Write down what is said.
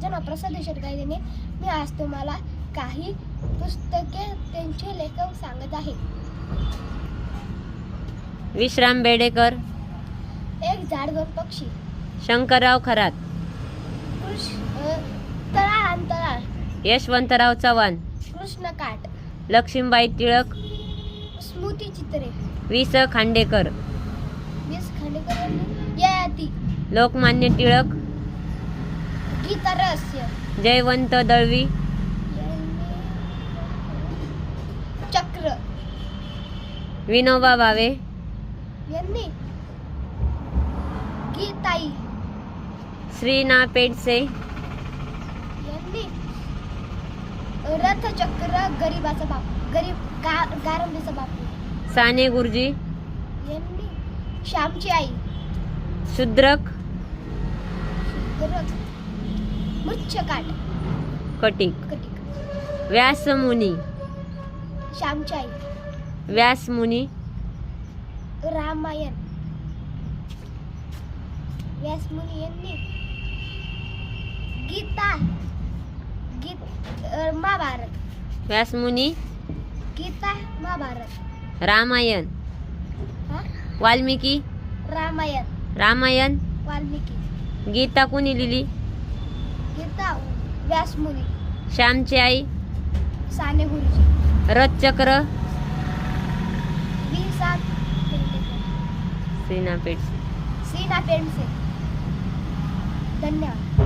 माझं नाव प्रसाद शेटगायने मी आज तुम्हाला काही पुस्तके त्यांचे लेखक सांगत आहे. विश्राम बेडेकर. एक झाड दोन पक्षी. शंकरराव खरात. कृष्ण तळाळ अंतराळ यशवंतराव चव्हाण. कृष्ण काट. लक्ष्मीबाई टिळक. स्मृती चित्रे. वि स खांडेकर. वीस खांडेकर यांनी. ययाती लोकमान्य टिळक. गीता रहस्य जयवंत दळवी. चक्र. विनोबा भावे. यांनी गीताई. श्री ना पेडसे. यांनी रथचक्र गरीबाचा बाप गरीब गा गारंबीचा बापू. साने गुरुजी. यांनी श्यामची आई. शूद्रक शुद्रक मुच्छकाट. कटिक कटिक व्यासमुनी. श्यामची आई व्यासमुनी. रामायण. व्यासमुनी यांनी गीता गीत अ, महाभारत. व्यासमुनी. गीता महाभारत. रामायण. हा? वाल्मिकी. रामायण. रामायण. वाल्मिकी. गीता कुणी लिहिली? गीता व्यासमुनी. श्यामची आई. साने गुरुजी रथचक्र. वी सात श्रीना पेडसे. सीना पेंडसे. धन्यवाद.